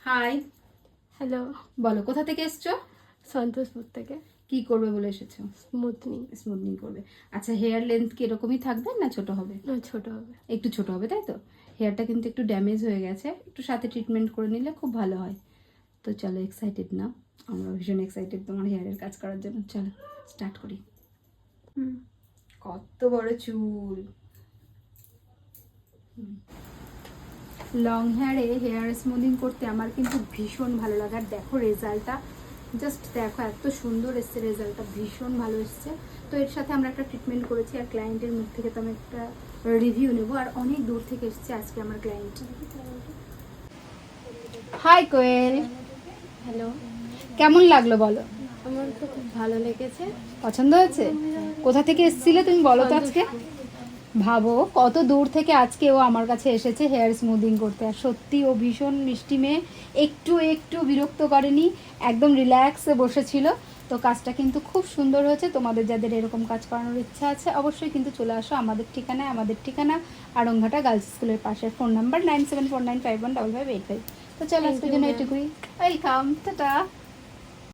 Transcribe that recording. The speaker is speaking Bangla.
হাই। হ্যালো। বলো কোথা থেকে এসছো? সন্তোষপুর থেকে। কি করবে বলে এসেছ? স্মুথনিং। স্মুথনিং করবে। আচ্ছা হেয়ার লেন্থ কি এরকমই থাকবে না ছোট হবে? না ছোট হবে। একটু ছোট হবে তাই তো? হেয়ারটা কিন্তু একটু ড্যামেজ হয়ে গেছে। একটু সাথে ট্রিটমেন্ট করে নিলে খুব ভালো হয়। তো চলো এক্সাইটেড না আমরা ভীষণ এক্সাইটেড তোমার হেয়ারের কাজ করার জন্য। চলো স্টার্ট করি। হুম। কত বড় চুল। লং হেয়ারে হেয়ার স্মুদিং করতে আমার কিন্তু ভীষণ ভালো লাগে। আর দেখো রেজাল্টটা জাস্ট দেখো এত সুন্দর এসছে রেজাল্টটা ভীষণ ভালো এসছে। তো এর সাথে আমরা একটা ট্রিটমেন্ট করেছি আর ক্লায়েন্টের মুখ থেকে তো আমি একটা রিভিউ নেব। আর অনেক দূর থেকে এসছে আজকে আমার ক্লায়েন্ট হাই কোয়েল হ্যালো কেমন লাগল বলো? আমার তো খুব ভালো লেগেছে। পছন্দ হয়েছে? কোথা থেকে এসেছিলে তুমি বলো তো আজকে? ভাবো কত দূর থেকে আজকে ও আমার কাছে এসেছে হেয়ার স্মুদিং করতে। আর সত্যি ও ভীষণ মিষ্টি মেয়ে একটু একটু বিরক্ত করেনি একদম রিল্যাক্সে বসেছিল। তো কাজটা কিন্তু খুব সুন্দর হয়েছে তোমাদের যাদের এরকম কাজ করানোর ইচ্ছা আছে অবশ্যই কিন্তু চলে আসো আমাদের ঠিকানায় আমাদের ঠিকানা আড়ংঘাটা গার্লস স্কুলের পাশে। Phone number nine seven four nine five one double five eight five. তো চলো আজকের জন্য. এটুকুই। Welcome tata.